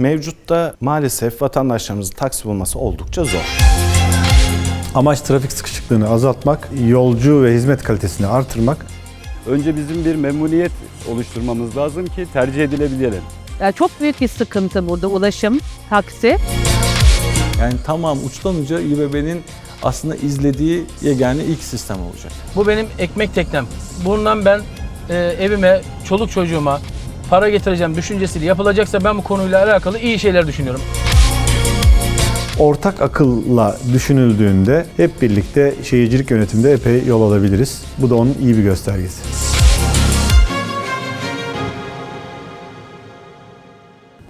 mevcutta maalesef vatandaşlarımızın taksi bulması oldukça zor. Amaç trafik sıkışıklığını azaltmak, yolcu ve hizmet kalitesini artırmak. Önce bizim bir memnuniyet oluşturmamız lazım ki tercih edilebilelim. Yani çok büyük bir sıkıntı burada ulaşım, taksi. Yani tamam uçtan uca İBB'nin aslında izlediği yegane ilk sistem olacak. Bu benim ekmek teknem. Bundan ben e, evime, çoluk çocuğuma para getireceğim düşüncesiyle yapılacaksa ben bu konuyla alakalı iyi şeyler düşünüyorum. Ortak akılla düşünüldüğünde hep birlikte şehircilik yönetiminde epey yol alabiliriz. Bu da onun iyi bir göstergesi.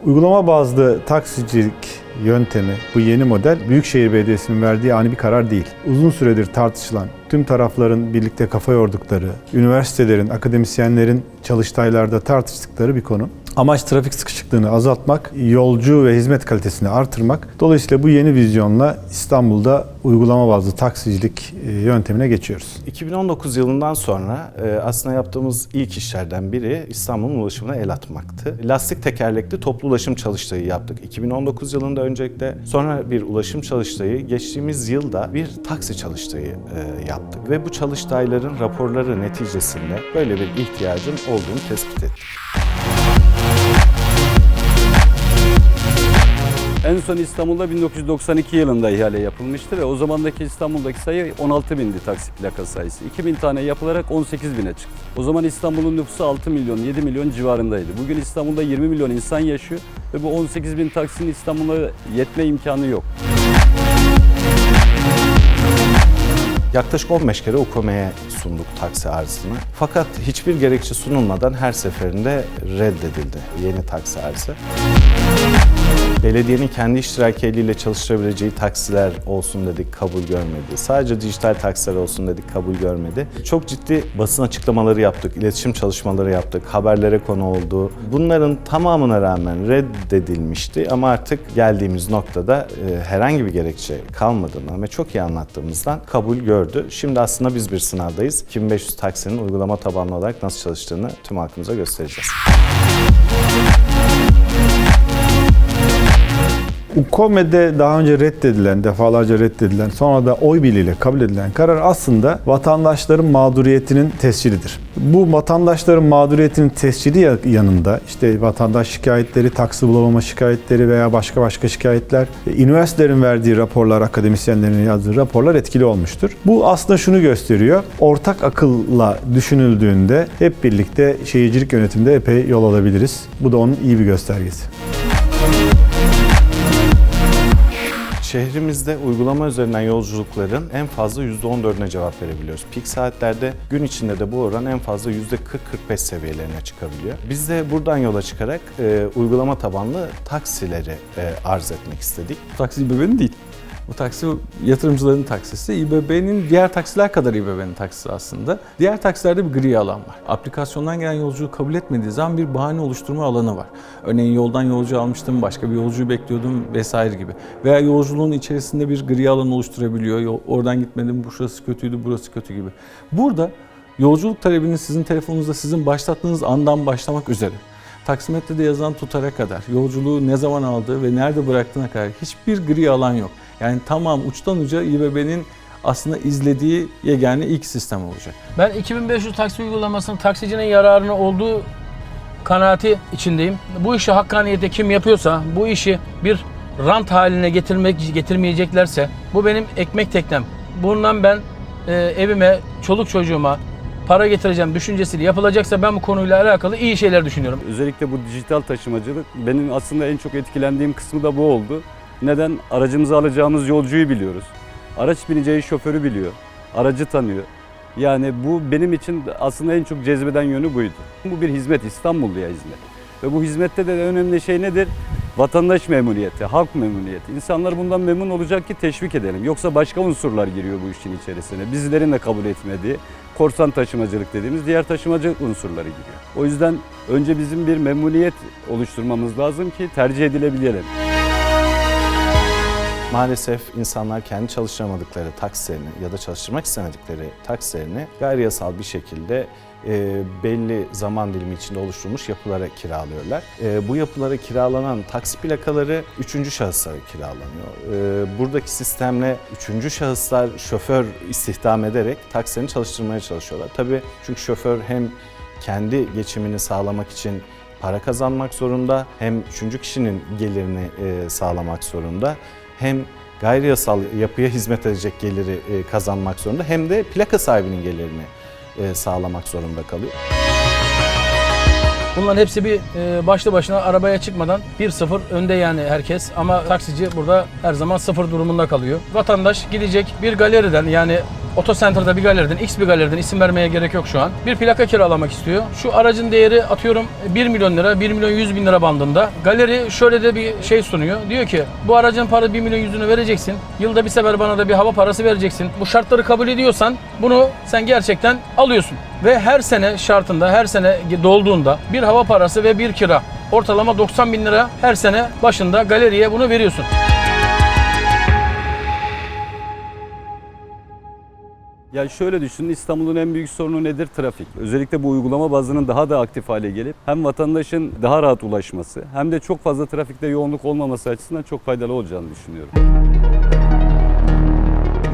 Uygulama bazlı taksicilik yöntemi, bu yeni model Büyükşehir Belediyesi'nin verdiği ani bir karar değil. Uzun süredir tartışılan, tüm tarafların birlikte kafa yordukları, üniversitelerin, akademisyenlerin çalıştaylarda tartıştıkları bir konu. Amaç trafik sıkışıklığını azaltmak, yolcu ve hizmet kalitesini artırmak. Dolayısıyla bu yeni vizyonla İstanbul'da uygulama bazlı taksicilik e, yöntemine geçiyoruz. 2019 yılından sonra e, aslında yaptığımız ilk işlerden biri İstanbul'un ulaşımına el atmaktı. Lastik tekerlekli toplu ulaşım çalıştayı yaptık. 2019 yılında öncelikle sonra bir ulaşım çalıştayı, geçtiğimiz yılda bir taksi çalıştayı e, yaptık. Ve bu çalıştayların raporları neticesinde böyle bir ihtiyacın olduğunu tespit ettik. En son İstanbul'da 1992 yılında ihale yapılmıştı ve o zamandaki İstanbul'daki sayı 16 bindi taksi plaka sayısı. 2000 tane yapılarak 18 bine çıktı. O zaman İstanbul'un nüfusu 6 milyon, 7 milyon civarındaydı. Bugün İstanbul'da 20 milyon insan yaşıyor ve bu 18 bin taksinin İstanbul'a yetme imkanı yok. Yaklaşık 15 kere UKOME'ye sunduk taksi arzını. Fakat hiçbir gerekçe sunulmadan her seferinde reddedildi yeni taksi arzı. Belediyenin kendi iştirak eliyle çalıştırabileceği taksiler olsun dedik, kabul görmedi. Sadece dijital taksiler olsun dedik, kabul görmedi. Çok ciddi basın açıklamaları yaptık, iletişim çalışmaları yaptık, haberlere konu oldu. Bunların tamamına rağmen reddedilmişti ama artık geldiğimiz noktada e, herhangi bir gerekçe kalmadığından ve çok iyi anlattığımızdan kabul gördü. Şimdi aslında biz bir sınavdayız. 2500 taksinin uygulama tabanlı olarak nasıl çalıştığını tüm halkımıza göstereceğiz. UKOME'de daha önce reddedilen, defalarca reddedilen, sonra da oy birliğiyle kabul edilen karar aslında vatandaşların mağduriyetinin tescilidir. Bu vatandaşların mağduriyetinin tescili yanında işte vatandaş şikayetleri, taksi bulamama şikayetleri veya başka başka şikayetler, e, üniversitelerin verdiği raporlar, akademisyenlerin yazdığı raporlar etkili olmuştur. Bu aslında şunu gösteriyor. Ortak akılla düşünüldüğünde hep birlikte şehircilik yönetiminde epey yol alabiliriz. Bu da onun iyi bir göstergesi. Şehrimizde uygulama üzerinden yolculukların en fazla %14'üne cevap verebiliyoruz. Pik saatlerde gün içinde de bu oran en fazla %40-45 seviyelerine çıkabiliyor. Biz de buradan yola çıkarak e, uygulama tabanlı taksileri e, arz etmek istedik. Taksi İBB'nin değil. Bu taksi yatırımcıların taksisi. İBB'nin diğer taksiler kadar İBB'nin taksisi aslında. Diğer taksilerde bir gri alan var. Aplikasyondan gelen yolcuyu kabul etmediği zaman bir bahane oluşturma alanı var. Örneğin yoldan yolcu almıştım, başka bir yolcuyu bekliyordum vesaire gibi. Veya yolculuğun içerisinde bir gri alan oluşturabiliyor. Oradan gitmedim, burası kötüydü, burası kötü gibi. Burada yolculuk talebini sizin telefonunuzda sizin başlattığınız andan başlamak üzere taksimetrede yazan tutara kadar, yolculuğu ne zaman aldığı ve nerede bıraktığına kadar hiçbir gri alan yok. Yani tamam uçtan uca İBB'nin aslında izlediği yegane ilk sistem olacak. Ben 2500 taksi uygulamasının taksicinin yararına olduğu kanaati içindeyim. Bu işi hakkaniyete kim yapıyorsa, bu işi bir rant haline getirmek getirmeyeceklerse bu benim ekmek teknem. Bundan ben e, evime, çoluk çocuğuma para getireceğim düşüncesiyle yapılacaksa ben bu konuyla alakalı iyi şeyler düşünüyorum. Özellikle bu dijital taşımacılık benim aslında en çok etkilendiğim kısmı da bu oldu. Neden? Aracımıza alacağımız yolcuyu biliyoruz. Araç bineceği şoförü biliyor. Aracı tanıyor. Yani bu benim için aslında en çok cezbeden yönü buydu. Bu bir hizmet, İstanbulluya hizmet. Ve bu hizmette de önemli şey nedir? Vatandaş memnuniyeti, halk memnuniyeti. İnsanlar bundan memnun olacak ki teşvik edelim. Yoksa başka unsurlar giriyor bu işin içerisine. Bizlerin de kabul etmediği korsan taşımacılık dediğimiz diğer taşımacılık unsurları giriyor. O yüzden önce bizim bir memnuniyet oluşturmamız lazım ki tercih edilebilelim. Maalesef insanlar kendi çalıştıramadıkları taksilerini ya da çalıştırmak istemedikleri taksilerini gayri yasal bir şekilde e, belli zaman dilimi içinde oluşturulmuş yapılara kiralıyorlar. E, bu yapılara kiralanan taksi plakaları üçüncü şahıslara kiralanıyor. E, buradaki sistemle üçüncü şahıslar şoför istihdam ederek taksilerini çalıştırmaya çalışıyorlar. Tabii çünkü şoför hem kendi geçimini sağlamak için para kazanmak zorunda, hem üçüncü kişinin gelirini e, sağlamak zorunda, hem gayri yasal yapıya hizmet edecek geliri e, kazanmak zorunda, hem de plaka sahibinin gelirini e, sağlamak zorunda kalıyor. Bunların hepsi bir e, başlı başına arabaya çıkmadan 1-0 önde yani herkes. Ama taksici burada her zaman sıfır durumunda kalıyor. Vatandaş gidecek bir galeriden yani Otocenter'da bir galeriden, X bir galeriden isim vermeye gerek yok şu an. Bir plaka kiralamak istiyor. Şu aracın değeri atıyorum 1 milyon lira, 1 milyon 100 bin lira bandında. Galeri şöyle de bir şey sunuyor. Diyor ki bu aracın para 1 milyon 100'ünü vereceksin. Yılda bir sefer bana da bir hava parası vereceksin. Bu şartları kabul ediyorsan bunu sen gerçekten alıyorsun. Ve her sene şartında, her sene dolduğunda bir hava parası ve bir kira. Ortalama 90 bin lira her sene başında galeriye bunu veriyorsun. Ya şöyle düşünün İstanbul'un en büyük sorunu nedir? Trafik. Özellikle bu uygulama bazının daha da aktif hale gelip hem vatandaşın daha rahat ulaşması hem de çok fazla trafikte yoğunluk olmaması açısından çok faydalı olacağını düşünüyorum.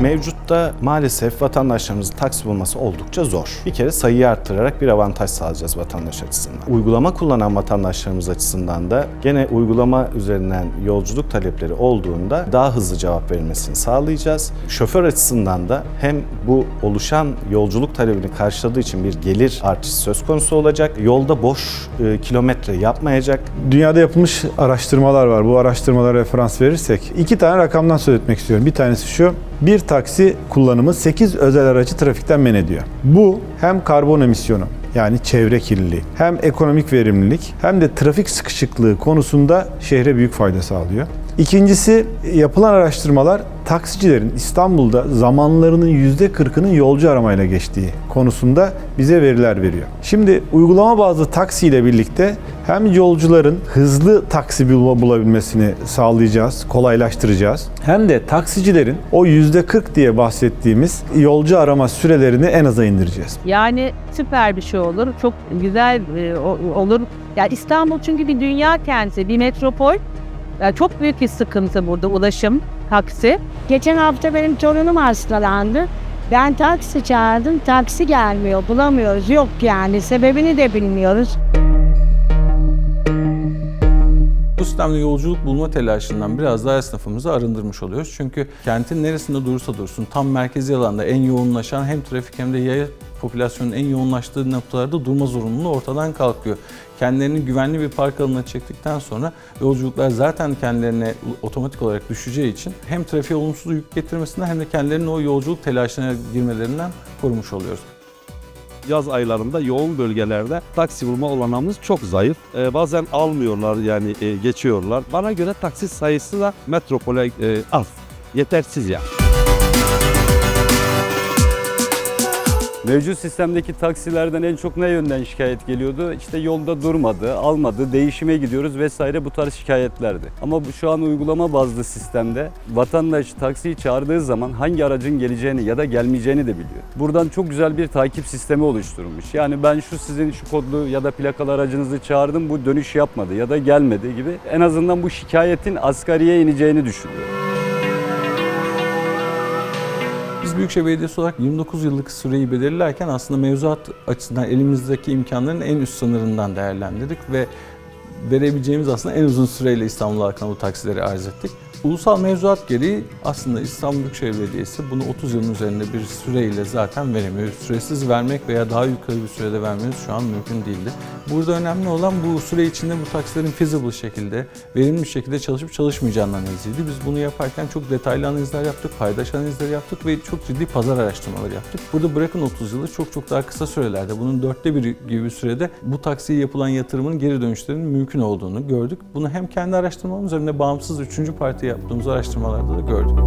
Mevcutta maalesef vatandaşlarımızın taksi bulması oldukça zor. Bir kere sayıyı arttırarak bir avantaj sağlayacağız vatandaş açısından. Uygulama kullanan vatandaşlarımız açısından da gene uygulama üzerinden yolculuk talepleri olduğunda daha hızlı cevap verilmesini sağlayacağız. Şoför açısından da hem bu oluşan yolculuk talebini karşıladığı için bir gelir artışı söz konusu olacak. Yolda boş e, kilometre yapmayacak. Dünyada yapılmış araştırmalar var. Bu araştırmalara referans verirsek iki tane rakamdan söz etmek istiyorum. Bir tanesi şu. Bir taksi kullanımı 8 özel aracı trafikten men ediyor. Bu hem karbon emisyonu yani çevre kirliliği, hem ekonomik verimlilik hem de trafik sıkışıklığı konusunda şehre büyük fayda sağlıyor. İkincisi yapılan araştırmalar taksicilerin İstanbul'da zamanlarının %40'ının yolcu aramayla geçtiği konusunda bize veriler veriyor. Şimdi uygulama bazlı taksi ile birlikte hem yolcuların hızlı taksi bul- bulabilmesini sağlayacağız, kolaylaştıracağız. Hem de taksicilerin o %40 diye bahsettiğimiz yolcu arama sürelerini en aza indireceğiz. Yani süper bir şey olur. Çok güzel e, olur. Yani İstanbul çünkü bir dünya kenti, bir metropol. Yani çok büyük bir sıkıntı burada ulaşım, taksi. Geçen hafta benim torunum hastalandı. Ben taksi çağırdım, taksi gelmiyor, bulamıyoruz. Yok yani, sebebini de bilmiyoruz. Bu sistemde yolculuk bulma telaşından biraz daha esnafımızı arındırmış oluyoruz. Çünkü kentin neresinde durursa dursun tam merkezi alanda en yoğunlaşan hem trafik hem de yaya popülasyonun en yoğunlaştığı noktalarda durma zorunluluğu ortadan kalkıyor. Kendilerini güvenli bir park alanına çektikten sonra yolculuklar zaten kendilerine otomatik olarak düşeceği için hem trafiğe olumsuz yük getirmesinden hem de kendilerini o yolculuk telaşına girmelerinden korumuş oluyoruz. Yaz aylarında yoğun bölgelerde taksi bulma olanağımız çok zayıf. Ee, bazen almıyorlar yani e, geçiyorlar. Bana göre taksi sayısı da metropole e, az. Yetersiz yani. Mevcut sistemdeki taksilerden en çok ne yönden şikayet geliyordu? İşte yolda durmadı, almadı, değişime gidiyoruz vesaire bu tarz şikayetlerdi. Ama bu şu an uygulama bazlı sistemde vatandaş taksiyi çağırdığı zaman hangi aracın geleceğini ya da gelmeyeceğini de biliyor. Buradan çok güzel bir takip sistemi oluşturulmuş. Yani ben şu sizin şu kodlu ya da plakalı aracınızı çağırdım bu dönüş yapmadı ya da gelmedi gibi en azından bu şikayetin asgariye ineceğini düşünüyorum. Büyükşehir Belediyesi olarak 29 yıllık süreyi belirlerken aslında mevzuat açısından elimizdeki imkanların en üst sınırından değerlendirdik ve verebileceğimiz aslında en uzun süreyle İstanbul halkına bu taksileri arz ettik. Ulusal mevzuat gereği aslında İstanbul Büyükşehir Belediyesi bunu 30 yılın üzerinde bir süreyle zaten veremiyor. Süresiz vermek veya daha yukarı bir sürede vermeniz şu an mümkün değildi. Burada önemli olan bu süre içinde bu taksilerin feasible şekilde, verimli şekilde çalışıp çalışmayacağının analiziydi. Biz bunu yaparken çok detaylı analizler yaptık, paydaş analizleri yaptık ve çok ciddi pazar araştırmaları yaptık. Burada bırakın 30 yılı çok çok daha kısa sürelerde, bunun dörtte biri gibi bir sürede bu taksiye yapılan yatırımın geri dönüşlerinin mümkün olduğunu gördük. Bunu hem kendi araştırmamız hem bağımsız üçüncü parti yaptığımız araştırmalarda da gördük.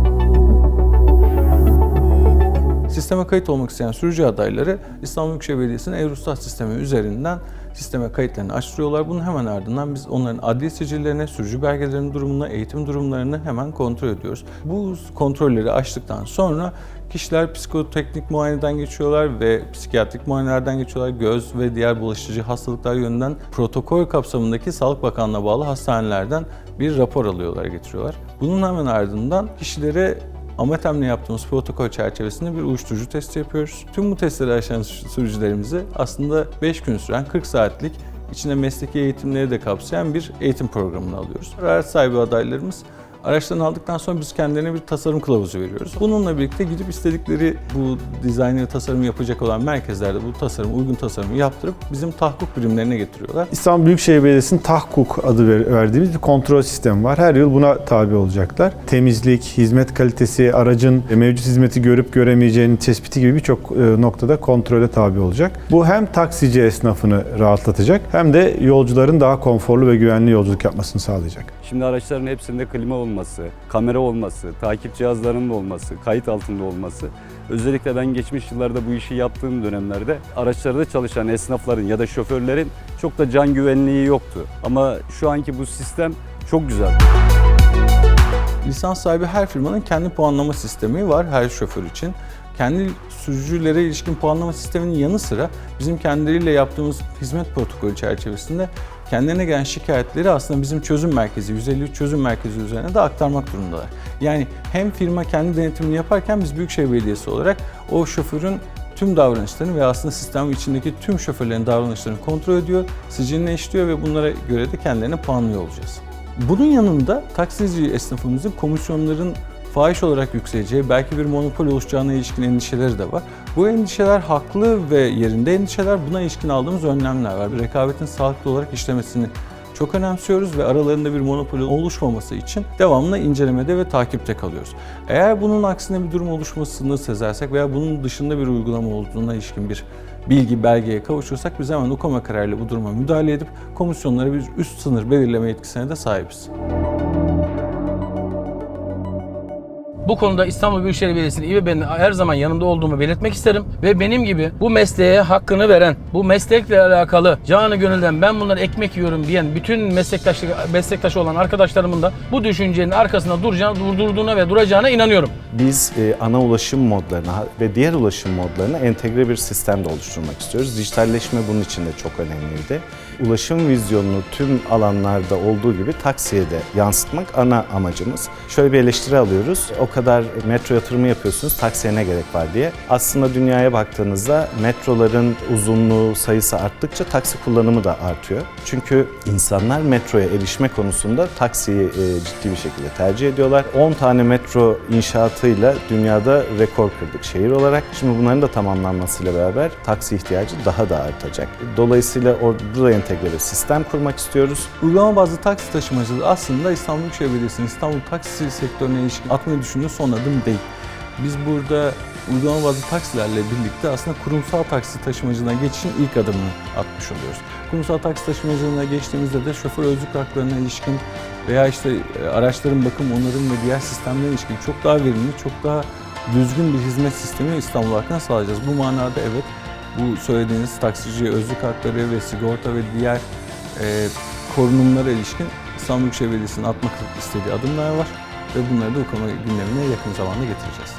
Sisteme kayıt olmak isteyen sürücü adayları İstanbul Büyükşehir Belediyesi'nin Eurostat sistemi üzerinden sisteme kayıtlarını açtırıyorlar. Bunun hemen ardından biz onların adli sicillerine, sürücü belgelerinin durumuna, eğitim durumlarını hemen kontrol ediyoruz. Bu kontrolleri açtıktan sonra kişiler psikoteknik muayeneden geçiyorlar ve psikiyatrik muayenelerden geçiyorlar. Göz ve diğer bulaşıcı hastalıklar yönünden protokol kapsamındaki Sağlık Bakanlığı'na bağlı hastanelerden bir rapor alıyorlar, getiriyorlar. Bunun hemen ardından kişilere Amatem'le yaptığımız protokol çerçevesinde bir uyuşturucu testi yapıyoruz. Tüm bu testleri aşan sürücülerimizi aslında 5 gün süren 40 saatlik içine mesleki eğitimleri de kapsayan bir eğitim programına alıyoruz. Araç sahibi adaylarımız Araçlarını aldıktan sonra biz kendilerine bir tasarım kılavuzu veriyoruz. Bununla birlikte gidip istedikleri bu dizaynı tasarım yapacak olan merkezlerde bu tasarım, uygun tasarımı yaptırıp bizim tahakkuk birimlerine getiriyorlar. İstanbul Büyükşehir Belediyesi'nin Tahkuk adı ver- verdiğimiz bir kontrol sistemi var. Her yıl buna tabi olacaklar. Temizlik, hizmet kalitesi, aracın mevcut hizmeti görüp göremeyeceğinin tespiti gibi birçok e, noktada kontrole tabi olacak. Bu hem taksici esnafını rahatlatacak hem de yolcuların daha konforlu ve güvenli yolculuk yapmasını sağlayacak. Şimdi araçların hepsinde klima olması, kamera olması, takip cihazlarının olması, kayıt altında olması. Özellikle ben geçmiş yıllarda bu işi yaptığım dönemlerde araçlarda çalışan esnafların ya da şoförlerin çok da can güvenliği yoktu. Ama şu anki bu sistem çok güzel. Lisans sahibi her firmanın kendi puanlama sistemi var her şoför için. Kendi sürücülere ilişkin puanlama sisteminin yanı sıra bizim kendileriyle yaptığımız hizmet protokolü çerçevesinde kendilerine gelen şikayetleri aslında bizim çözüm merkezi, 153 çözüm merkezi üzerine de aktarmak durumundalar. Yani hem firma kendi denetimini yaparken biz Büyükşehir Belediyesi olarak o şoförün tüm davranışlarını ve aslında sistem içindeki tüm şoförlerin davranışlarını kontrol ediyor, siciline işliyor ve bunlara göre de kendilerine puanlıyor olacağız. Bunun yanında taksici esnafımızın komisyonların fahiş olarak yükseleceği, belki bir monopol oluşacağına ilişkin endişeleri de var. Bu endişeler haklı ve yerinde endişeler. Buna ilişkin aldığımız önlemler var. Bir rekabetin sağlıklı olarak işlemesini çok önemsiyoruz ve aralarında bir monopol oluşmaması için devamlı incelemede ve takipte kalıyoruz. Eğer bunun aksine bir durum oluşmasını sezersek veya bunun dışında bir uygulama olduğuna ilişkin bir bilgi, belgeye kavuşursak biz hemen UKOMA kararıyla bu duruma müdahale edip komisyonlara bir üst sınır belirleme yetkisine de sahibiz. Bu konuda İstanbul Büyükşehir Belediyesi'nin İBB'nin her zaman yanında olduğumu belirtmek isterim. Ve benim gibi bu mesleğe hakkını veren, bu meslekle alakalı canı gönülden ben bunları ekmek yiyorum diyen bütün meslektaş, meslektaşı olan arkadaşlarımın da bu düşüncenin arkasında duracağına, durdurduğuna ve duracağına inanıyorum. Biz e, ana ulaşım modlarına ve diğer ulaşım modlarına entegre bir sistem de oluşturmak istiyoruz. Dijitalleşme bunun için de çok önemliydi. Ulaşım vizyonunu tüm alanlarda olduğu gibi taksiye de yansıtmak ana amacımız. Şöyle bir eleştiri alıyoruz. O kadar metro yatırımı yapıyorsunuz, taksiye ne gerek var diye. Aslında dünyaya baktığınızda metroların uzunluğu, sayısı arttıkça taksi kullanımı da artıyor. Çünkü insanlar metroya erişme konusunda taksiyi e, ciddi bir şekilde tercih ediyorlar. 10 tane metro inşaatıyla dünyada rekor kırdık şehir olarak. Şimdi bunların da tamamlanmasıyla beraber taksi ihtiyacı daha da artacak. Dolayısıyla orada da entegre sistem kurmak istiyoruz. Uygulama bazlı taksi taşımacılığı aslında İstanbul Büyükşehir Belediyesi'nin İstanbul taksi sektörüne ilişkin atmayı düşündüğü son adım değil. Biz burada uygulama bazlı taksilerle birlikte aslında kurumsal taksi taşımacılığına geçişin ilk adımını atmış oluyoruz. Kurumsal taksi taşımacılığına geçtiğimizde de şoför özlük haklarına ilişkin veya işte e, araçların bakım, onarım ve diğer sistemlere ilişkin çok daha verimli, çok daha düzgün bir hizmet sistemi İstanbul halkına sağlayacağız. Bu manada evet bu söylediğiniz taksiciye özlük hakları ve sigorta ve diğer e, korunumlara ilişkin İstanbul Büyükşehir Belediyesi'nin atmak istediği adımlar var ve bunları da UKM'a gündemine yakın zamanda getireceğiz.